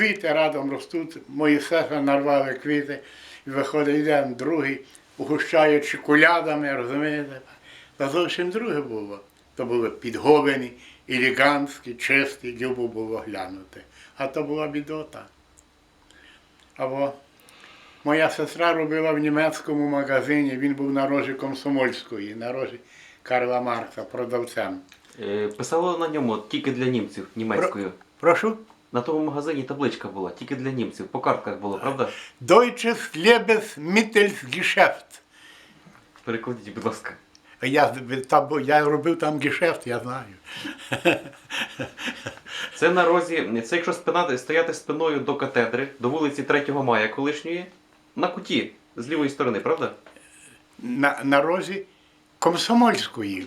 Квіти радом ростуть, мої сестри нарвали квіти, і виходить один, другий, угощаючи кулядами, розумієте? Та зовсім друге було. То були підговані, елегантські, чисті, любо було глянути. А то була бідота. Або моя сестра робила в німецькому магазині, він був на рожі Комсомольської, на рожі Карла Маркса, продавцем. Е, Писало на ньому тільки для німців німецькою. Прошу? На тому магазині табличка була, тільки для німців. По картках було, правда? Deutsches Lebensmittelgeschäft. Перекладіть, будь ласка. Я, там, я робив там гешефт, я знаю. Це на розі, це якщо спина, стояти спиною до катедри, до вулиці 3 мая колишньої, на куті з лівої сторони, правда? На, на розі Комсомольської.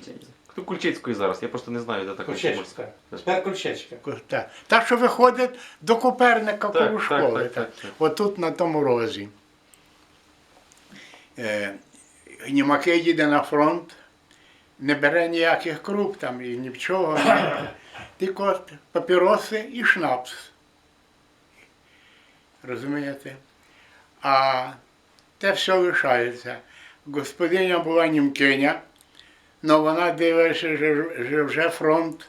Ну, Кульчицької зараз, я просто не знаю, де така Кульчечка. Тепер Кульчечка. Так, так що виходить до Коперника Так, коло школи. так, так, так. Отут на тому розі. Е, Німаки їде на фронт, не бере ніяких круп там і нічого. Тільки папіроси і шнапс. Розумієте? А те все лишається. Господиня була німкиня, але вона дивиться, що вже фронт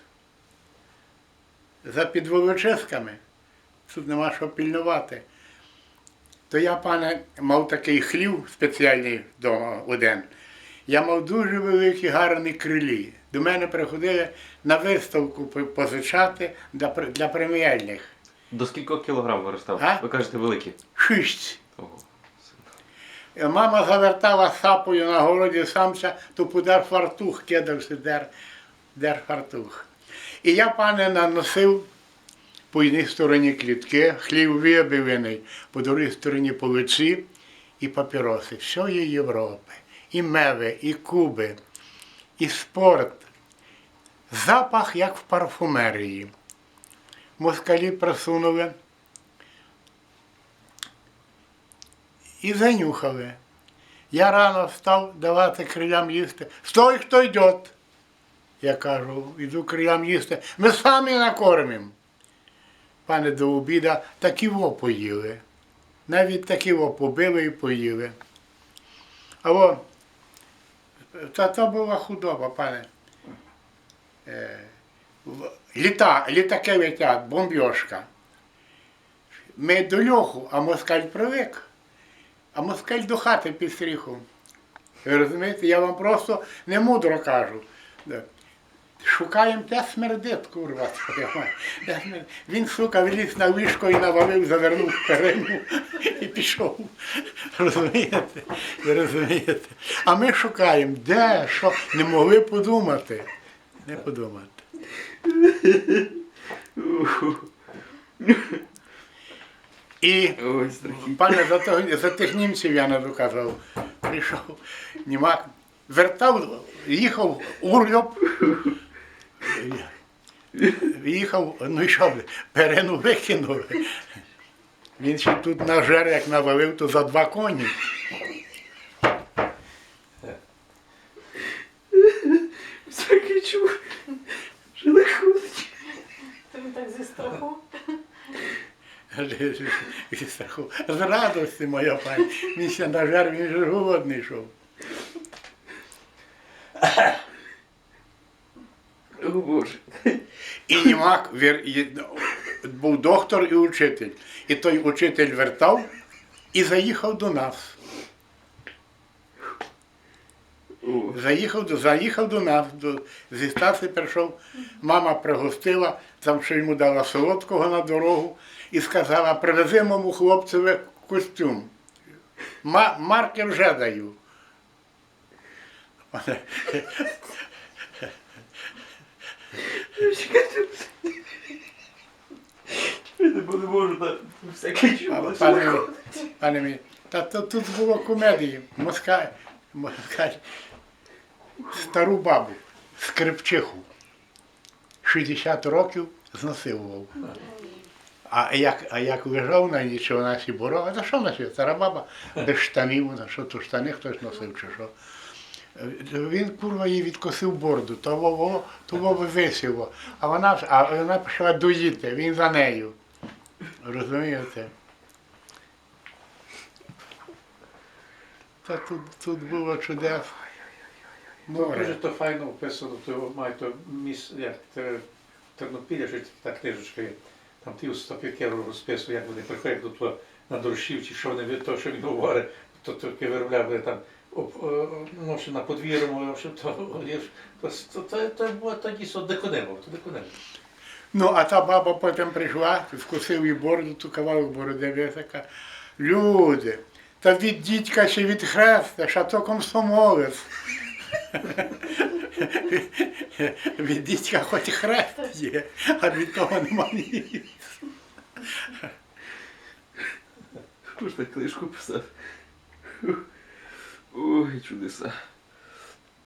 за підволочисками. Тут нема що пільнувати. То я, пане, мав такий хлів спеціальний вдома один. Я мав дуже великі гарні крилі. До мене приходили на виставку позичати для преміальних. До скількох кілограм виростав? А? Ви кажете великі. Шість. Ого. Е, Мама завертала сапою на городі самця, то подар фартух кидався, дер, дер фартух. І я, пане, наносив по одній стороні клітки, хлів вибиваний, по другій стороні полиці і папіроси. Всієї Європи. І меви, і куби, і спорт. Запах, як в парфумерії. Москалі просунули. І занюхали. Я рано встав давати крилям їсти. Стой, хто йде. Я кажу, іду крилям їсти. Ми самі накормимо. Пане до обіда такі во поїли. Навіть такі во побили і поїли. А во, та то була худоба, пане. Е, Літа, літаки летять, бомбьошка. Ми до льоху, а москаль привик. А москаль до хати під стріхом. Розумієте, я вам просто не мудро кажу. Шукаємо те смердить, курва. Він, сука, вліз на ліжко і навалив, завернув перину і пішов. Розумієте? Розумієте? А ми шукаємо, де, що, не могли подумати. Не подумати. І. Пане, за, того- за тих німців я не доказав. Прийшов Німа вертав, їхав урльоп, їхав, ну і що, перену викинули. Він ще тут нажер, як навалив, то за два коні. Зі страху. З радості, моя пані. Він ще на жар, він же голодний йшов. О Боже. І німак вір- і- був доктор і учитель. І той учитель вертав і заїхав до нас. Заїхав, до- заїхав до нас, до, зі Стаси прийшов, мама пригостила, там ще йому дала солодкого на дорогу і сказала, привези моєму хлопцеві костюм. Ма, марки вже даю. Не можу, пане, мій, та тут було комедії. Москаль, москаль, стару бабу, скрипчиху, 60 років знасилував. А як, а як лежав на ній, чи вона сі борова, та що вона сі, стара баба, без штанів, вона, що то штани хтось носив чи що. Він, курва, їй відкосив борду, то вово, то вово висіло. А вона, а вона почала доїти, він за нею. Розумієте? Та тут, тут було чудес. Дуже то файно вписано, то має то міс, як те, Тернопілля, що та книжечка є. Там ті Остап'якеру розписує, як вони приходять до того на дорожів, чи що вони від того, що він говорить, то тільки виробляв вони там ну, на подвір'ю, що то, то, то, то, то, було то дійсно деконемо, то деконемо. Ну, а та баба потім прийшла, вкусив їй бороду, ту кавалок бороди, така. Люди, та від дідька чи від хреста, ще то комсомолець. Від дідька хоч хрест є, а від того нема ні. Хто ж так книжку писав? Ой, чудеса.